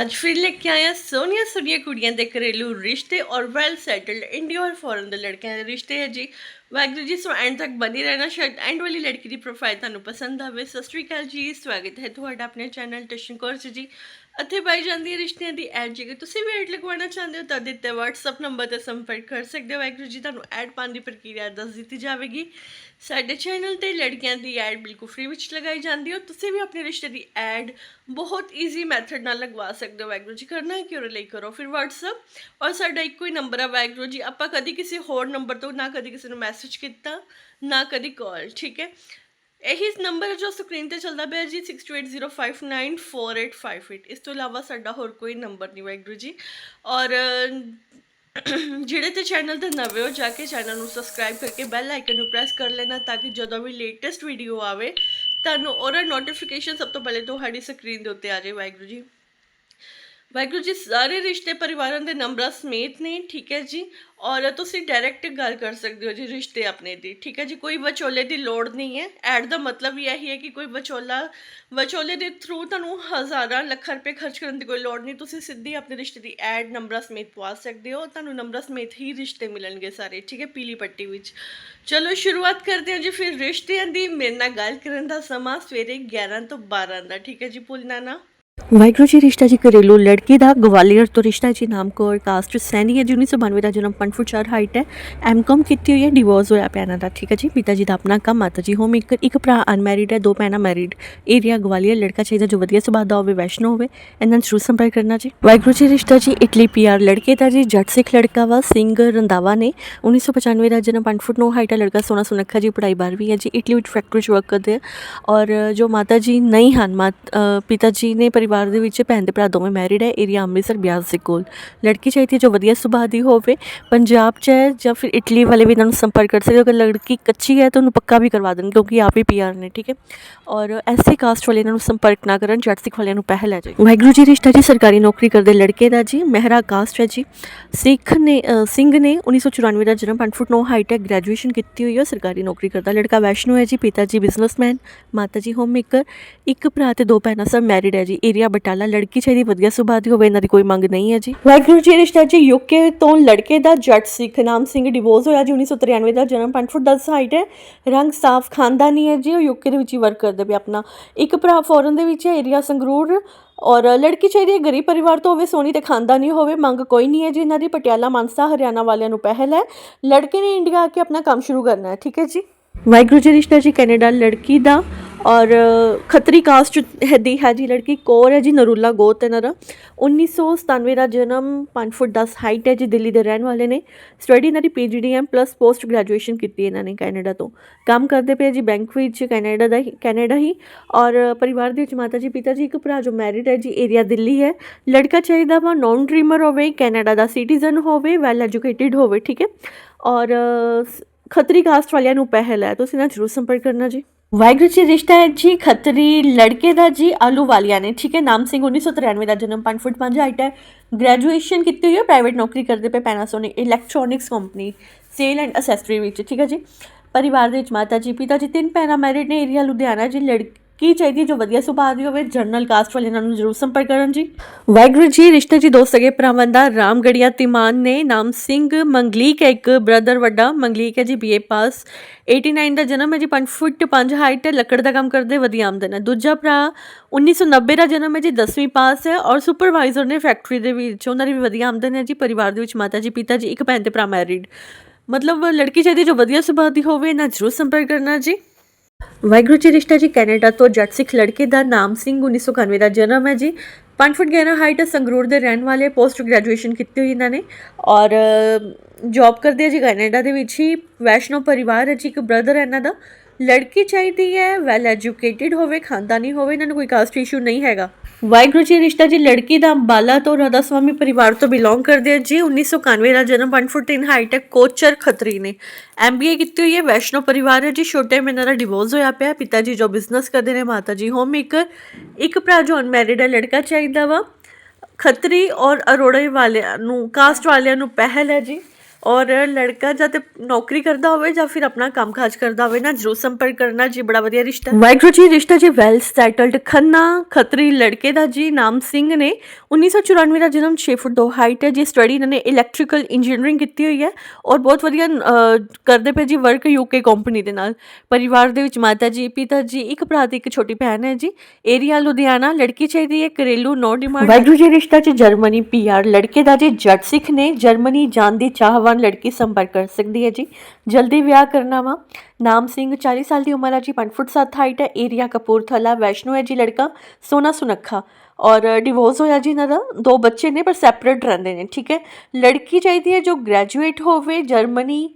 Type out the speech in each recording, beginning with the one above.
ਅੱਜ ਫਿਰ ਲੈ ਕੇ ਆਇਆ ਸੋਹਣੀਆਂ ਸੋਹਣੀਆਂ ਕੁੜੀਆਂ ਦੇ ਘਰੇਲੂ ਰਿਸ਼ਤੇ ਔਰ ਵੈਲ ਸੈਟਲਡ ਇੰਡੀਆ ਔਰ ਫੋਰਨ ਦੇ ਲੜਕਿਆਂ ਦੇ ਰਿਸ਼ਤੇ ਹੈ ਜੀ। ਵਾਹਿਗੁਰੂ ਜੀ, ਸੋ ਐਂਡ ਤੱਕ ਬਣੀ ਰਹਿਣਾ, ਸ਼ਾਇਦ ਐਂਡ ਵਾਲੀ ਲੜਕੀ ਦੀ ਪ੍ਰੋਫਾਈਲ ਤੁਹਾਨੂੰ ਪਸੰਦ ਆਵੇ। ਸਤਿ ਸ਼੍ਰੀ ਅਕਾਲ ਜੀ, ਸਵਾਗਤ ਹੈ ਤੁਹਾਡਾ ਆਪਣੇ ਚੈਨਲ ਟਸ਼ਨ ਕੋਰਸ ਜੀ। ਇੱਥੇ ਪਾਈ ਜਾਂਦੀ ਹੈ ਰਿਸ਼ਤਿਆਂ ਦੀ ਐਡ ਜੇਕਰ ਤੁਸੀਂ ਵੀ ਐਡ ਲਗਵਾਉਣਾ ਚਾਹੁੰਦੇ ਹੋ ਤਾਂ ਦਿੱਤੇ WhatsApp ਨੰਬਰ ਤੇ ਸੰਪਰਕ ਕਰ ਸਕਦੇ ਹੋ। ਵਾਹਿਗੁਰੂ ਜੀ, ਤੁਹਾਨੂੰ ਐਡ ਪਾਉਣ ਦੀ ਪ੍ਰਕਿਰਿਆ ਦੱਸ ਦਿੱਤੀ ਜਾਵੇਗੀ। ਸਾਡੇ ਚੈਨਲ ਤੇ ਲੜਕੀਆਂ ਦੀ ਐਡ ਬਿਲਕੁਲ ਫ੍ਰੀ ਵਿੱਚ ਲਗਾਈ ਜਾਂਦੀ ਹੈ ਤੁਸੀਂ ਵੀ ਆਪਣੇ ਰਿਸ਼ਤੇ ਦੀ ਐਡ ਬਹੁਤ ਈਜ਼ੀ ਮੈਥਡ ਨਾਲ ਲਗਵਾ ਸਕਦੇ ਹੋ। ਵਾਹਿਗੁਰੂ ਜੀ, ਕਰਨਾ ਹੈ ਕਿ ਉਹਦੇ ਲਈ ਕਰੋ ਫਿਰ WhatsApp ਔਰ ਸਾਡਾ ਇੱਕੋ ਹੀ ਨੰਬਰ ਹੈ ਵਾਹਿਗੁਰੂ ਜੀ, ਆਪਾਂ ਕਦੀ ਕਿਸੇ ਹੋਰ ਨੰਬਰ ਤੋਂ ਨਾ ਕਦੀ ਕਿਸੇ ਨੂੰ ਮੈਸੇਜ ਕੀਤਾ, ਨਾ ਕਦੀ ਕਾਲ ਠੀਕ ਹੈ? ਇਹੀ ਨੰਬਰ ਜੋ ਸਕਰੀਨ ਤੇ ਚੱਲਦਾ ਪਿਆ ਜੀ 6280594858 ਇਸ ਤੋਂ ਇਲਾਵਾ ਸਾਡਾ ਹੋਰ ਕੋਈ ਨੰਬਰ ਨਹੀਂ ਵਾਹਿਗੁਰੂ ਜੀ। ਔਰ, ਜਿਹੜੇ ਤੇ ਚੈਨਲ ਤੇ ਨਵੇਂ ਹੋ, ਜਾ ਕੇ ਚੈਨਲ ਨੂੰ ਸਬਸਕ੍ਰਾਈਬ ਕਰਕੇ ਬੈਲ ਆਈਕਨ ਨੂੰ ਪ੍ਰੈਸ ਕਰ ਲੈਣਾ ਤਾਂ ਕਿ ਜਦੋਂ ਵੀ ਲੇਟੈਸਟ ਵੀਡੀਓ ਆਵੇ, ਤੁਹਾਨੂੰ ਉਹਦਾ ਨੋਟੀਫਿਕੇਸ਼ਨ ਸਭ ਤੋਂ ਪਹਿਲੇ ਤੁਹਾਡੀ ਸਕਰੀਨ ਦੇ ਉੱਤੇ ਆ ਜਾਏ ਵਾਹਿਗੁਰੂ ਜੀ। ਵਾਹਿਗੁਰੂ ਜੀ, ਸਾਰੇ ਰਿਸ਼ਤੇ ਪਰਿਵਾਰਾਂ ਦੇ ਨੰਬਰਾਂ ਸਮੇਤ ਨੇ, ਠੀਕ ਹੈ ਜੀ? ਔਰ ਤੁਸੀਂ ਡਾਇਰੈਕਟ ਗੱਲ ਕਰ ਸਕਦੇ ਹੋ ਜੀ, ਰਿਸ਼ਤੇ ਆਪਣੇ ਦੀ, ਠੀਕ ਹੈ ਜੀ? ਕੋਈ ਵਿਚੋਲੇ ਦੀ ਲੋੜ ਨਹੀਂ ਹੈ। ਐਡ ਦਾ ਮਤਲਬ ਇਹ ਹੈ ਕਿ ਕੋਈ ਵਿਚੋਲਾ, ਵਿਚੋਲੇ ਦੇ ਥਰੂ ਤੁਹਾਨੂੰ ਹਜ਼ਾਰਾਂ, ਲੱਖਾਂ ਰੁਪਏ ਖਰਚ ਕਰਨ ਦੀ ਕੋਈ ਲੋੜ ਨਹੀਂ। ਤੁਸੀਂ ਸਿੱਧੀ ਆਪਣੇ ਰਿਸ਼ਤੇ ਦੀ ਐਡ ਨੰਬਰਾਂ ਸਮੇਤ ਪਵਾ ਸਕਦੇ ਹੋ। ਤੁਹਾਨੂੰ ਨੰਬਰਾਂ ਸਮੇਤ ਹੀ ਰਿਸ਼ਤੇ ਮਿਲਣਗੇ ਸਾਰੇ, ਠੀਕ ਹੈ? ਪੀਲੀ ਪੱਟੀ ਵਿੱਚ। ਚਲੋ, ਸ਼ੁਰੂਆਤ ਕਰਦੇ ਹਾਂ ਜੀ, ਫਿਰ ਰਿਸ਼ਤਿਆਂ ਦੀ ਮੇਰੇ ਨਾਲ ਗੱਲ ਕਰਨ ਦਾ ਸਮਾਂ ਸਵੇਰੇ 11 ਤੋਂ 12 ਦਾ, ਠੀਕ ਹੈ ਜੀ ਭੁੱਲਣਾ ਨਾ ਵਾਹਿਗੁਰੂ ਜੀ, ਰਿਸ਼ਤਾ ਜੀ ਘਰੇਲੂ ਲੜਕੀ ਦਾ ਗਵਾਲੀਅਰ ਤੋਂ ਰਿਸ਼ਤਾ ਜੀ, ਨਾਮ ਕੌਰ ਕਾਸਟ ਸੈਣੀ ਹੈ ਜੀ 1992 ਦਾ ਜਨਮ 5 ਫੁੱਟ 4 ਹਾਈਟ ਹੈ। ਐਮਕਾਮ ਕੀਤੀ ਹੋਈ ਹੈ ਡਿਵੋਰਸ ਹੋਇਆ ਪਿਆ ਇਹਨਾਂ ਦਾ, ਠੀਕ ਹੈ ਜੀ। ਪਿਤਾ ਜੀ ਦਾ ਆਪਣਾ ਕੰਮ ਮਾਤਾ ਜੀ ਹੋਮ ਇੱਕ ਇੱਕ ਭਰਾ ਅਨਮੈਰਿਡ ਹੈ, ਦੋ ਭੈਣਾਂ ਮੈਰਿਡ ਏਰੀਆ ਗਵਾਲੀਅਰ, ਲੜਕਾ ਚਾਹੀਦਾ ਜੋ ਵਧੀਆ ਸੁਭਾਅ ਦਾ ਹੋਵੇ, ਵੈਸ਼ਨੋ ਹੋਵੇ, ਇਹਨਾਂ ਨੂੰ ਜ਼ਰੂਰ ਸੰਪਰਕ ਕਰਨਾ ਜੀ। ਵਾਹਿਗੁਰੂ ਜੀ, ਰਿਸ਼ਤਾ ਜੀ, ਇਟਲੀ ਪੀਆਰ ਲੜਕੇ ਦਾ ਜੀ, ਜੱਟ ਸਿੱਖ ਲੜਕਾ ਵਾ ਸਿੰਘ ਰੰਦਾਵਾ ਨੇ 1995 ਦਾ ਜਨਮ 5 ਫੁੱਟ 9 ਹਾਈਟ ਹੈ, ਲੜਕਾ ਸੋਨਾ ਸੁਨੱਖਾ ਜੀ, ਪੜ੍ਹਾਈ 12ਵੀਂ ਹੈ ਜੀ, ਇਟਲੀ ਵਿੱਚ ਫੈਕਟਰੀ 'ਚ ਵਰਕ ਕਰਦੇ ਔਰ ਜੋ ਮਾਤਾ ਜੀ ਨਹੀਂ ਹਨ, ਮਾਤ ਪਿਤਾ ਜੀ ਨੇ ਪਰਿਵਾਰ ਦੇ ਵਿੱਚ ਭੈਣ ਤੇ ਭਰਾ ਦੋਵੇਂ ਮੈਰਿਡ ਹੈ ਏਰੀਆ ਅੰਮ੍ਰਿਤਸਰ ਬਿਆਸ ਦੇ ਕੋਲ। ਲੜਕੀ ਚਾਹੀਦੀ ਹੈ ਜੋ ਵਧੀਆ ਸੁਭਾਅ ਦੀ ਹੋਵੇ, ਪੰਜਾਬ 'ਚ ਹੈ ਜਾਂ ਫਿਰ ਇਟਲੀ ਵਾਲੇ ਵੀ ਇਹਨਾਂ ਨੂੰ ਸੰਪਰਕ ਕਰ ਸਕਦੇ ਹੋ। ਅਗਰ ਲੜਕੀ ਕੱਚੀ ਹੈ ਤਾਂ ਉਹਨੂੰ ਪੱਕਾ ਵੀ ਕਰਵਾ ਦੇਣ ਕਿਉਂਕਿ ਆਪ ਹੀ ਪੀਆਰ ਨੇ, ਠੀਕ ਹੈ? ਔਰ ਐਸਸੀ ਕਾਸਟ ਵਾਲੇ ਇਹਨਾਂ ਨੂੰ ਸੰਪਰਕ ਨਾ ਕਰਨ ਜੱਟ ਸਿੱਖ ਵਾਲਿਆਂ ਨੂੰ ਪਹਿਲ ਹੈ ਜੀ ਵਾਹਿਗੁਰੂ ਜੀ, ਰਿਸ਼ਤਾ ਜੀ, ਸਰਕਾਰੀ ਨੌਕਰੀ ਕਰਦੇ ਲੜਕੇ ਦਾ ਜੀ, ਮਹਿਰਾ ਕਾਸਟ ਹੈ ਜੀ। ਸਿੱਖ ਨੇ ਸਿੰਘ ਨੇ 1994 ਦਾ ਜਨਮ 5 ਫੁੱਟ 9 ਹਾਈਟ ਹੈ ਗ੍ਰੈਜੂਏਸ਼ਨ ਕੀਤੀ ਹੋਈ ਹੈ ਸਰਕਾਰੀ ਨੌਕਰੀ ਕਰਦਾ। ਲੜਕਾ ਵੈਸ਼ਨੋ ਹੈ ਜੀ, ਪਿਤਾ ਜੀ ਬਿਜ਼ਨਸਮੈਨ ਮਾਤਾ ਜੀ ਹੋਮ ਮੇਕਰ ਇੱਕ ਭਰਾ ਤੇ ਦੋ ਭੈਣਾਂ ਸਭ ਮੈਰਿਡ ਹੈ ਜੀ। ਏਰੀਆ ਬਟਾਲਾ, ਲੜਕੀ ਚਾਹੀਦੀ ਵਧੀਆ ਸੁਭਾਅ ਦੀ ਹੋਵੇ, ਇਹਨਾਂ ਦੀ ਕੋਈ ਮੰਗ ਨਹੀਂ ਹੈ ਜੀ। ਵਾਹਿਗੁਰੂ ਜੀ, ਰਿਸ਼ਤਾ ਜੀ, ਯੂਕੇ ਤੋਂ ਲੜਕੇ ਦਾ ਜੱਟ ਸਿੱਖ ਨਾਮ ਸਿੰਘ ਡਿਵੋਰਸ ਹੋਇਆ ਜੀ 1993 ਦਾ ਜਨਮ 5 ਫੁੱਟ 10 ਹਾਈਟ ਹੈ। ਰੰਗ ਸਾਫ਼ ਖਾਨਦਾਨੀ ਹੈ ਜੀ, ਉਹ ਯੂਕੇ ਦੇ ਵਿੱਚ ਹੀ ਵਰਕ ਕਰਦੇ ਪਏ ਆਪਣਾ। ਇੱਕ ਭਰਾ ਫੋਰਨ ਦੇ ਵਿੱਚ ਹੈ, ਏਰੀਆ ਸੰਗਰੂਰ। ਔਰ ਲੜਕੀ ਚਾਹੀਦੀ ਹੈ ਗਰੀਬ ਪਰਿਵਾਰ ਤੋਂ ਹੋਵੇ, ਸੋਹਣੀ ਤੇ ਖਾਨਦਾਨੀ ਹੋਵੇ, ਮੰਗ ਕੋਈ ਨਹੀਂ ਹੈ ਜੀ, ਇਹਨਾਂ ਦੀ ਪਟਿਆਲਾ, ਮਾਨਸਾ, ਹਰਿਆਣਾ ਵਾਲਿਆਂ ਨੂੰ ਪਹਿਲ ਹੈ। ਲੜਕੇ ਨੇ ਇੰਡੀਆ ਆ ਕੇ ਆਪਣਾ ਕੰਮ ਸ਼ੁਰੂ ਕਰਨਾ ਹੈ, ਠੀਕ ਹੈ ਜੀ? ਵਾਹਿਗੁਰੂ ਜੀ ਰਿਸ਼ਤਾ ਜੀ, ਕੈਨੇਡਾ ਲੜਕੀ ਦਾ ਔਰ, ਖੱਤਰੀ ਕਾਸਟ ਹੈ ਦੀ ਹੈ ਜੀ ਲੜਕੀ ਕੌਰ ਹੈ ਜੀ, ਨਰੂਲਾ ਗੋਤ ਇਹਨਾਂ ਦਾ। 1997 ਦਾ ਜਨਮ 5 ਫੁੱਟ 10 ਹਾਈਟ ਹੈ ਜੀ, ਦਿੱਲੀ ਦੇ ਰਹਿਣ ਵਾਲੇ ਨੇ। ਸਟੱਡੀ ਇਹਨਾਂ ਦੀ ਪੀਜੀਡੀਐਮ ਪਲੱਸ ਪੋਸਟ ਗ੍ਰੈਜੂਏਸ਼ਨ ਕੀਤੀ ਇਹਨਾਂ ਨੇ ਕੈਨੇਡਾ ਤੋਂ। ਕੰਮ ਕਰਦੇ ਪਏ ਜੀ ਬੈਂਕ ਵਿੱਚ, ਕੈਨੇਡਾ ਦਾ ਹੀ, ਕੈਨੇਡਾ ਹੀ। ਔਰ, ਪਰਿਵਾਰ ਦੇ ਵਿੱਚ ਮਾਤਾ ਜੀ, ਪਿਤਾ ਜੀ, ਇੱਕ ਭਰਾ ਜੋ ਮੈਰਿਡ ਹੈ ਜੀ ਏਰੀਆ ਦਿੱਲੀ ਹੈ। ਲੜਕਾ ਚਾਹੀਦਾ ਵਾ ਨੌਨ ਡ੍ਰੀਮਰ ਹੋਵੇ, ਕੈਨੇਡਾ ਦਾ ਸਿਟੀਜ਼ਨ ਹੋਵੇ ਵੈਲ ਐਜੂਕੇਟਿਡ ਹੋਵੇ, ਠੀਕ ਹੈ। ਔਰ ਖੱਤਰੀ ਕਾਸਟ ਵਾਲਿਆਂ ਨੂੰ ਪਹਿਲ ਹੈ। ਤੁਸੀਂ ਨਾ ਜ਼ਰੂਰ ਸੰਪਰਕ ਕਰਨਾ ਜੀ। ਵਾਹਿਗੁਰੂ ਜੀ, ਰਿਸ਼ਤਾ ਹੈ ਜੀ ਖੱਤਰੀ ਲੜਕੇ ਦਾ ਜੀ, ਆਲੂ ਵਾਲੀਆ ਨੇ। ਠੀਕ ਹੈ, ਨਾਮ ਸਿੰਘ 1993 ਦਾ ਜਨਮ 5 ਫੁੱਟ 5 ਹਾਈਟ ਹੈ। ਗ੍ਰੈਜੂਏਸ਼ਨ ਕੀਤੀ ਹੋਈ ਹੈ ਪ੍ਰਾਈਵੇਟ ਨੌਕਰੀ ਕਰਦੇ ਪਏ Panasonic electronics company sale and accessory ਵਿੱਚ। ਠੀਕ ਹੈ ਜੀ, ਪਰਿਵਾਰ ਦੇ ਵਿੱਚ ਮਾਤਾ ਜੀ, ਪਿਤਾ ਜੀ, ਤਿੰਨ ਭੈਣਾਂ ਮੈਰਿਡ ਨੇ। ਏਰੀਆ ਲੁਧਿਆਣਾ ਜੀ, ਲੜਕੀ ਕੀ ਚਾਹੀਦੀ ਹੈ ਜੋ ਵਧੀਆ ਸੁਭਾਅ ਦੀ ਹੋਵੇ? ਜਰਨਲ ਕਾਸਟ ਵਾਲੇ ਇਹਨਾਂ ਨੂੰ ਜ਼ਰੂਰ ਸੰਪਰਕ ਕਰਨ ਜੀ। ਵਾਹਿਗੁਰੂ ਜੀ, ਰਿਸ਼ਤੇ ਜੀ ਦੋ ਸਗੇ ਭਰਾਵਾਂ ਦਾ ਰਾਮਗੜੀਆ ਤਿਮਾਨ ਨੇ ਨਾਮ ਸਿੰਘ ਮੰਗਲੀਕ ਹੈ, ਇੱਕ ਬ੍ਰਦਰ ਵੱਡਾ ਮੰਗਲੀਕ ਹੈ ਜੀ ਬੀਏ ਪਾਸ 89 ਦਾ ਜਨਮ ਹੈ ਜੀ 5 ਫੁੱਟ 5 ਹਾਈਟ ਹੈ ਲੱਕੜ ਦਾ ਕੰਮ ਕਰਦੇ, ਵਧੀਆ ਆਮਦਨ ਹੈ। ਦੂਜਾ ਭਰਾ 1990 ਦਾ ਜਨਮ ਹੈ ਜੀ 10ਵੀਂ ਪਾਸ ਹੈ ਔਰ ਸੁਪਰਵਾਈਜ਼ਰ ਨੇ ਫੈਕਟਰੀ ਦੇ ਵਿੱਚ, ਉਹਨਾਂ ਦੀ ਵੀ ਵਧੀਆ ਆਮਦਨ ਹੈ ਜੀ, ਪਰਿਵਾਰ ਦੇ ਵਿੱਚ ਮਾਤਾ ਜੀ, ਪਿਤਾ ਜੀ, ਇੱਕ ਭੈਣ ਤੇ ਭਰਾ ਮੈਰਿਡ ਮਤਲਬ ਲੜਕੀ ਚਾਹੀਦੀ ਜੋ ਵਧੀਆ ਸੁਭਾਅ ਦੀ ਹੋਵੇ ਨਾ ਜ਼ਰੂਰ ਸੰਪਰਕ ਕਰਨਾ ਜੀ। ਵਾਹਿਗੁਰੂ ਜੀ ਰਿਸ਼ਤਾ ਜੀ, ਕੈਨੇਡਾ ਤੋਂ ਜੱਟ ਸਿੱਖ ਲੜਕੇ ਦਾ ਨਾਮ ਸਿੰਘ 1991 ਦਾ ਜਨਮ ਹੈ ਜੀ। 5 ਫੁੱਟ 11 ਹਾਈਟ ਸੰਗਰੂਰ ਦੇ ਰਹਿਣ ਵਾਲੇ ਪੋਸਟ ਗ੍ਰੈਜੂਏਸ਼ਨ ਕੀਤੀ ਹੋਈ ਇਹਨਾਂ ਨੇ। ਔਰ ਜੌਬ ਕਰਦੇ ਆ ਜੀ ਕੈਨੇਡਾ ਦੇ ਵਿੱਚ ਹੀ। ਵੈਸ਼ਨੋ ਪਰਿਵਾਰ ਹੈ ਜੀ, ਇੱਕ ਬ੍ਰਦਰ ਹੈ ਇਹਨਾਂ ਦਾ। ਲੜਕੀ ਚਾਹੀਦੀ ਹੈ ਵੈਲ ਐਜੂਕੇਟਿਡ ਹੋਵੇ, ਖਾਨਦਾਨੀ ਹੋਵੇ, ਇਹਨਾਂ ਨੂੰ ਕੋਈ ਕਾਸਟ ਇਸ਼ੂ ਨਹੀਂ ਹੈਗਾ। ਵਾਹਿਗੁਰੂ ਜੀ, ਰਿਸ਼ਤਾ ਜੀ, ਲੜਕੀ ਦਾ ਅੰਬਾਲਾ ਤੋਂ ਰਾਧਾ ਸਵਾਮੀ ਪਰਿਵਾਰ ਤੋਂ ਬਿਲੋਂਗ ਕਰਦੇ ਆ ਜੀ। 1991 ਦਾ ਜਨਮ 1 ਫੁੱਟ 3 ਹਾਈਟ ਹੈ ਕੋਚਰ ਖੱਤਰੀ ਨੇ। ਐਮਬੀਏ ਕੀਤੀ ਹੋਈ ਹੈ, ਵੈਸ਼ਨੋ ਪਰਿਵਾਰ ਹੈ ਜੀ। ਛੋਟੇ ਮੇਰਾ ਦਾ ਡਿਵੋਰਸ ਹੋਇਆ ਪਿਆ। ਪਿਤਾ ਜੀ ਜੋ ਬਿਜ਼ਨਸ ਕਰਦੇ ਨੇ, ਮਾਤਾ ਜੀ ਹੋਮ ਮੇਕਰ ਇੱਕ ਭਰਾ ਜੋ ਅਨਮੈਰਿਡ ਹੈ, ਲੜਕਾ ਚਾਹੀਦਾ ਵਾ। ਖੱਤਰੀ ਔਰ ਅਰੋੜੇ ਵਾਲਿਆਂ ਨੂੰ ਕਾਸਟ ਵਾਲਿਆਂ ਨੂੰ ਪਹਿਲ ਹੈ ਜੀ। ਔਰ ਲੜਕਾ ਜਾਂ ਤੇ ਨੌਕਰੀ ਕਰਦਾ ਹੋਵੇ ਜਾਂ ਫਿਰ ਆਪਣਾ ਕੰਮਕਾਜ ਕਰਦਾ ਹੋਵੇ ਨਾ ਜਰੂਰ ਸੰਪਰਕ ਕਰਨਾ ਜੀ ਬੜਾ ਵਧੀਆ ਰਿਸ਼ਤਾ। ਵਾਹਿਗੁਰੂ ਜੀ ਰਿਸ਼ਤਾ ਜੀ ਵੈਲ ਸੈਟਲਡ ਖੰਨਾ ਖੱਤਰੀ ਲੜਕੇ ਦਾ ਜੀ ਨਾਮ ਸਿੰਘ ਨੇ 1994 ਦਾ ਜਨਮ 6 ਫੁੱਟ 2 ਹਾਈਟ ਹੈ। ਜੀ ਸਟੱਡੀ ਇਹਨਾਂ ਨੇ ਇਲੈਕਟ੍ਰੀਕਲ ਇੰਜੀਨੀਅਰਿੰਗ ਕੀਤੀ ਹੋਈ ਹੈ ਔਰ ਬਹੁਤ ਵਧੀਆ ਕਰਦੇ ਪਏ ਜੀ ਵਰਕ ਯੂਕੇ ਕੰਪਨੀ ਦੇ ਨਾਲ। ਪਰਿਵਾਰ ਦੇ ਵਿੱਚ ਮਾਤਾ ਜੀ ਪਿਤਾ ਜੀ ਇੱਕ ਭਰਾ ਤੇ ਇੱਕ ਛੋਟੀ ਭੈਣ ਹੈ ਜੀ। ਏਰੀਆ ਲੁਧਿਆਣਾ ਲੜਕੀ ਚਾਹੀਦੀ ਹੈ ਘਰੇਲੂ ਨੋ ਡਿਮਾਂਡ। ਵਾਹਿਗੁਰੂ ਜੀ ਰਿਸ਼ਤਾ ਚ ਜਰਮਨੀ ਪੀਆਰ ਲੜਕੇ ਦਾ ਜੀ ਜੱਟ ਸਿੱਖ ਨੇ ਜਰਮਨੀ ਜਾਣ ਦੀ ਚਾਹਵਾਨ ਲੜਕੀ ਸੰਪਰਕ ਕਰ ਸਕਦੀ ਹੈ ਜੀ ਜਲਦੀ ਵਿਆਹ ਕਰਨਾ ਵਾ ਨਾਮ ਸਿੰਘ 40 ਸਾਲ ਦੀ ਉਮਰ ਹੈ ਜੀ 5 ਫੁੱਟ 7 ਹਾਈਟ ਹੈ ਏਰੀਆ ਕਪੂਰਥਲਾ ਵੈਸ਼ਨੋ ਹੈ ਜੀ ਲੜਕਾ ਸੋਨਾ ਸੁਨੱਖਾ ਔਰ ਡਿਵੋਰਸ ਹੋਇਆ ਜੀ ਇਹਨਾਂ ਦਾ ਦੋ ਬੱਚੇ ਨੇ ਪਰ ਸੈਪਰੇਟ ਰਹਿੰਦੇ ਨੇ ਠੀਕ ਹੈ ਲੜਕੀ ਚਾਹੀਦੀ ਹੈ ਜੋ ਗ੍ਰੈਜੂਏਟ ਹੋਵੇ ਜਰਮਨੀ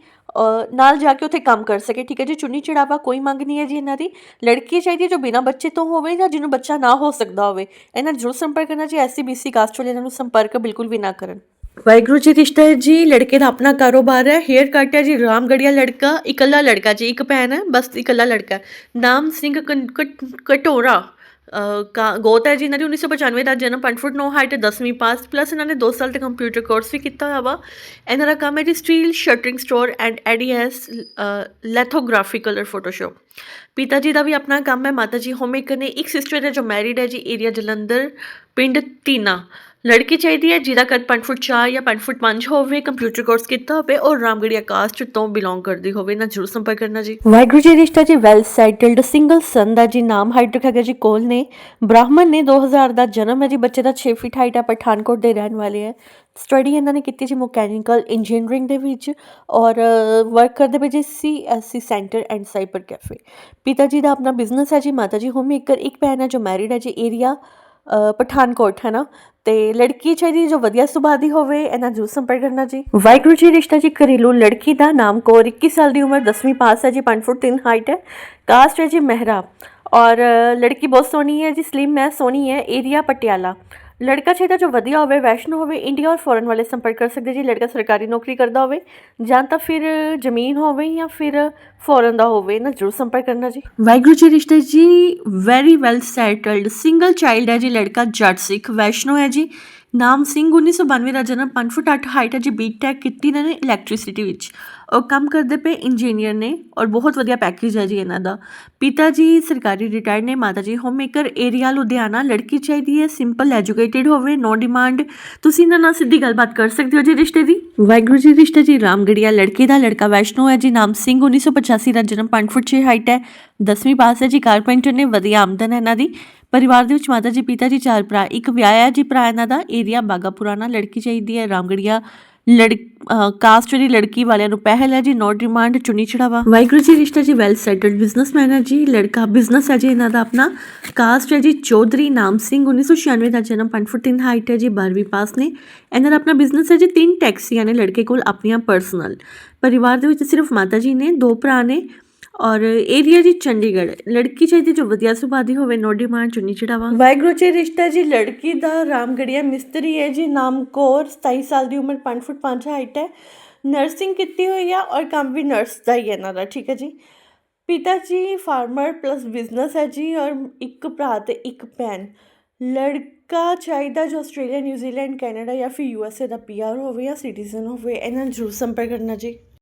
ਨਾਲ ਜਾ ਕੇ ਉੱਥੇ ਕੰਮ ਕਰ ਸਕੇ ਠੀਕ ਹੈ ਜੀ ਚੁੰਨੀ ਚੜਾਵਾ ਕੋਈ ਮੰਗ ਨਹੀਂ ਹੈ ਜੀ ਇਹਨਾਂ ਦੀ ਲੜਕੀ ਚਾਹੀਦੀ ਹੈ ਜੋ ਬਿਨਾਂ ਬੱਚੇ ਤੋਂ ਹੋਵੇ ਜਾਂ ਜਿਹਨੂੰ ਬੱਚਾ ਨਾ ਹੋ ਸਕਦਾ ਹੋਵੇ ਇਹਨਾਂ ਜ਼ਰੂਰ ਸੰਪਰਕ ਕਰਨਾ ਜੀ ਐਸਸੀ ਬੀਸੀ ਕਾਸਟ ਵਾਲੇ ਇਹਨਾਂ ਨੂੰ ਸੰਪਰਕ ਬਿਲਕੁਲ ਵੀ ਨਾ ਕਰਨ ਵਾਹਿਗੁਰੂ ਜੀ ਰਿਸ਼ਤਾ ਜੀ, ਲੜਕੇ ਦਾ ਆਪਣਾ ਕਾਰੋਬਾਰ ਹੈ, ਹੇਅਰ ਕੱਟ ਹੈ ਜੀ, ਰਾਮਗੜੀਆ ਲੜਕਾ, ਇਕੱਲਾ ਲੜਕਾ ਜੀ, ਇੱਕ ਭੈਣ ਹੈ, ਬਸ ਇਕੱਲਾ ਲੜਕਾ ਨਾਮ ਸਿੰਘ ਕਨ- ਕਟੋਰਾ ਕਾ- ਗੋਤ ਹੈ ਜੀ ਇਹਨਾਂ ਦੀ 1995 ਦਾ ਜਨਮ 5 ਫੁੱਟ 9 ਹਾਈਟ 10ਵੀਂ ਪਾਸ ਪਲੱਸ ਇਹਨਾਂ ਨੇ 2 ਸਾਲ ਤੇ ਕੰਪਿਊਟਰ ਕੋਰਸ ਵੀ ਕੀਤਾ ਹੋਇਆ ਵਾ। ਇਹਨਾਂ ਦਾ ਕੰਮ ਹੈ ਜੀ steel shuttering store and ads lithography colour Photoshop ਪਿਤਾ ਜੀ ਦਾ ਵੀ ਆਪਣਾ ਕੰਮ ਹੈ, ਮਾਤਾ ਜੀ ਹੋਮੇਕਰ ਨੇ, ਇੱਕ ਸਿਸਟਰ ਹੈ ਜੋ ਮੈਰਿਡ ਹੈ ਜੀ ਏਰੀਆ ਜਲੰਧਰ, ਪਿੰਡ ਤੀਨਾ। ਲੜਕੀ ਚਾਹੀਦੀ ਹੈ ਜਿਹਦਾ ਕੱਦ 5 ਫੁੱਟ 4 ਜਾਂ 5 ਫੁੱਟ 5 ਹੋਵੇ ਕੰਪਿਊਟਰ ਕੋਰਸ ਕੀਤਾ ਹੋਵੇ ਔਰ ਰਾਮਗੜੀਆ ਕਾਸਟ ਤੋਂ ਬਿਲੋਂਗ ਕਰਦੀ ਹੋਵੇ ਨਾ ਜਰੂਰ ਸੰਪਰਕ ਕਰਨਾ ਜੀ। ਵਾਹਿਗੁਰੂ ਜੀ ਰਿਸ਼ਤਾ ਜੀ ਵੈਲ ਸੈਟਲਡ ਸਿੰਗਲ ਸਨ ਦਾ ਜੀ ਨਾਮ ਹਾਈਟ ਰੱਖਿਆ ਗਿਆ ਜੀ, ਕੋਲ ਨੇ। ਬ੍ਰਾਹਮਣ ਨੇ 2000 ਦਾ ਜਨਮ ਹੈ ਜੀ, ਬੱਚੇ ਦਾ 6 ਫੀਟ ਹਾਈਟ ਹੈ, ਪਠਾਨਕੋਟ ਦੇ ਰਹਿਣ ਵਾਲੇ ਹੈ। ਸਟੱਡੀ ਇਹਨਾਂ ਨੇ ਕੀਤੀ ਜੀ ਮਕੈਨੀਕਲ ਇੰਜੀਨੀਅਰਿੰਗ ਦੇ ਵਿੱਚ ਔਰ ਵਰਕ ਕਰਦੇ ਪਏ ਜੀ C S C centre and cyber cafe ਪਿਤਾ ਜੀ ਦਾ ਆਪਣਾ ਬਿਜ਼ਨਸ ਹੈ ਜੀ, ਮਾਤਾ ਜੀ ਹੋਮ ਮੇਕਰ ਇੱਕ ਭੈਣ ਹੈ ਜੋ ਮੈਰਿਡ ਹੈ ਜੀ ਏਰੀਆ ਪਠਾਨਕੋਟ, ਹੈ ਨਾ? ਤੇ ਲੜਕੀ ਚਾਹੀਦੀ ਜੋ ਵਧੀਆ ਸੁਭਾਅ ਦੀ ਹੋਵੇ, ਇਹਨਾਂ ਜਰੂਰ ਸੰਪਰਕ ਕਰਨਾ ਜੀ। ਵਾਹਿਗੁਰੂ ਜੀ, ਰਿਸ਼ਤਾ ਜੀ ਘਰੇਲੂ ਲੜਕੀ ਦਾ ਨਾਮ ਕੌਰ 21 ਸਾਲ ਦੀ ਉਮਰ 10ਵੀਂ ਪਾਸ ਹੈ ਜੀ 5 ਫੁੱਟ 3 ਹਾਈਟ ਹੈ। ਕਾਸਟ ਹੈ ਜੀ ਮਹਿਰਾ। ਔਰ ਲੜਕੀ ਬਹੁਤ ਸੋਹਣੀ ਹੈ ਜੀ ਸਲਿਮ ਹੈ, ਸੋਹਣੀ ਹੈ ਏਰੀਆ ਪਟਿਆਲਾ। ਲੜਕਾ ਚਾਹੀਦਾ ਜੋ ਵਧੀਆ ਹੋਵੇ, ਵੈਸ਼ਨੋ ਹੋਵੇ ਇੰਡੀਆ ਔਰ ਫੋਰਨ ਵਾਲੇ ਸੰਪਰਕ ਕਰ ਸਕਦੇ ਜੀ ਲੜਕਾ ਸਰਕਾਰੀ ਨੌਕਰੀ ਕਰਦਾ ਹੋਵੇ, ਜਾਂ ਤਾਂ ਫਿਰ ਜ਼ਮੀਨ ਹੋਵੇ ਜਾਂ ਫਿਰ ਫੋਰਨ ਦਾ ਹੋਵੇ ਨਾ ਜਰੂਰ ਸੰਪਰਕ ਕਰਨਾ ਜੀ। ਵਾਹਿਗੁਰੂ ਜੀ ਰਿਸ਼ਤੇ ਜੀ very well settled single child ਹੈ ਜੀ, ਲੜਕਾ ਜੱਟ ਸਿੱਖ, ਵੈਸ਼ਨੋ ਹੈ ਜੀ। ਨਾਮ ਸਿੰਘ 1992 ਦਾ ਜਨਮ 5 ਫੁੱਟ 8 ਹਾਈਟ ਹੈ, ਜੀ ਬੀਟੈਕ ਕੀਤੀ ਇਹਨਾਂ ਨੇ ਇਲੈਕਟ੍ਰਿਸਿਟੀ ਵਿੱਚ। ਉਹ ਕੰਮ ਕਰਦੇ ਪਏ ਇੰਜੀਨੀਅਰ ਨੇ ਔਰ ਬਹੁਤ ਵਧੀਆ ਪੈਕੇਜ ਹੈ ਜੀ ਇਹਨਾਂ ਦਾ। ਪਿਤਾ ਜੀ ਸਰਕਾਰੀ ਰਿਟਾਇਰਡ ਨੇ, ਮਾਤਾ ਜੀ ਹੋਮ ਮੇਕਰ ਏਰੀਆ ਲੁਧਿਆਣਾ, ਲੜਕੀ ਚਾਹੀਦੀ ਹੈ ਸਿੰਪਲ ਐਜੂਕੇਟਿਡ ਹੋਵੇ ਨੋ ਡਿਮਾਂਡ ਤੁਸੀਂ ਇਹਨਾਂ ਨਾਲ ਸਿੱਧੀ ਗੱਲਬਾਤ ਕਰ ਸਕਦੇ ਹੋ ਜੀ ਰਿਸ਼ਤੇ ਦੀ? ਵਾਹਿਗੁਰੂ ਜੀ, ਰਿਸ਼ਤਾ ਜੀ, ਰਾਮਗੜੀਆ, ਲੜਕੀ ਦਾ ਲੜਕਾ ਵੈਸ਼ਨੋ ਹੈ ਜੀ, ਨਾਮ ਸਿੰਘ 1985 ਦਾ ਜਨਮ 5 ਫੁੱਟ 6 ਹਾਈਟ ਹੈ। 10ਵੀਂ ਪਾਸ ਹੈ ਜੀ ਕਾਰਪੈਂਟਰ ਨੇ ਵਧੀਆ ਆਮਦਨ ਹੈ ਇਹਨਾਂ ਦੀ। ਪਰਿਵਾਰ ਦੇ ਵਿੱਚ ਮਾਤਾ ਜੀ, ਪਿਤਾ ਜੀ, ਚਾਰ ਭਰਾ, ਇੱਕ ਵਿਆਹਿਆ ਜੀ ਭਰਾ ਇਹਨਾਂ ਦਾ ਏਰੀਆ ਬਾਗਾ ਪੁਰਾਣਾ ਲੜਕੀ ਚਾਹੀਦੀ ਹੈ। ਰਾਮਗੜੀਆ ਲੜ ਕਾਸਟ ਜਿਹੜੀ ਲੜਕੀ ਵਾਲਿਆਂ ਨੂੰ ਪਹਿਲ ਹੈ। ਜੀ ਨੋਟ ਡਿਮਾਂਡ ਚੁਣੀ ਚੜਾਵਾ। ਵਾਹਿਗੁਰੂ ਜੀ, ਰਿਸ਼ਤਾ ਜੀ ਵੈਲ ਸੈਟਲਡ ਬਿਜ਼ਨਸਮੈਨ ਹੈ ਜੀ। ਲੜਕਾ ਬਿਜ਼ਨਸ ਹੈ ਜੀ ਇਹਨਾਂ ਦਾ ਆਪਣਾ। ਕਾਸਟ ਹੈ ਜੀ ਚੌਧਰੀ ਨਾਮ ਸਿੰਘ 1996 ਦਾ ਜਨਮ 5 ਫੁੱਟ 3 ਹਾਈਟ ਹੈ ਜੀ 12ਵੀਂ ਪਾਸ ਨੇ। ਇਹਨਾਂ ਦਾ ਆਪਣਾ ਬਿਜ਼ਨਸ ਹੈ ਜੀ ਤਿੰਨ ਟੈਕਸੀਆਂ ਨੇ ਲੜਕੇ ਕੋਲ ਆਪਣੀਆਂ ਪਰਸਨਲ ਪਰਿਵਾਰ ਦੇ ਵਿੱਚ ਸਿਰਫ ਮਾਤਾ ਜੀ ਨੇ, ਦੋ ਭਰਾ ਨੇ। ਔਰ ਏਰੀਆ ਜੀ ਚੰਡੀਗੜ੍ਹ, ਲੜਕੀ ਚਾਹੀਦੀ ਜੋ ਵਧੀਆ ਸੁਭਾਅ ਦੀ ਹੋਵੇ ਨੋ ਡਿਮਾਂਡ ਚੁੰਨੀ ਚੜਾਵਾ। ਵਾਹਿਗੁਰੂ ਜੀ, ਰਿਸ਼ਤਾ ਜੀ, ਲੜਕੀ ਦਾ ਰਾਮਗੜੀਆ ਮਿਸਤਰੀ ਹੈ ਜੀ, ਨਾਮ ਕੌਰ 27 ਸਾਲ ਦੀ ਉਮਰ 5 ਫੁੱਟ 5 ਹਾਈਟ ਹੈ। ਨਰਸਿੰਗ ਕੀਤੀ ਹੋਈ ਆ ਔਰ ਕੰਮ ਵੀ ਨਰਸ ਦਾ ਹੀ ਹੈ ਇਹਨਾਂ ਦਾ, ਠੀਕ ਹੈ ਜੀ। ਪਿਤਾ ਜੀ ਫਾਰਮਰ ਪਲੱਸ ਬਿਜ਼ਨਸ ਹੈ ਜੀ ਔਰ ਇੱਕ ਭਰਾ ਤੇ ਇੱਕ ਭੈਣ। ਲੜਕਾ ਚਾਹੀਦਾ ਜੋ ਆਸਟ੍ਰੇਲੀਆ ਨਿਊਜ਼ੀਲੈਂਡ ਕੈਨੇਡਾ ਜਾਂ ਫਿਰ ਯੂਐਸਏ ਦਾ ਪੀਆਰ ਹੋਵੇ ਜਾਂ ਸਿਟੀਜ਼ਨ ਹੋਵੇ, ਇਹਨਾਂ ਨੂੰ ਜ਼ਰੂਰ ਸੰਪਰਕ ਕਰਨਾ ਜੀ।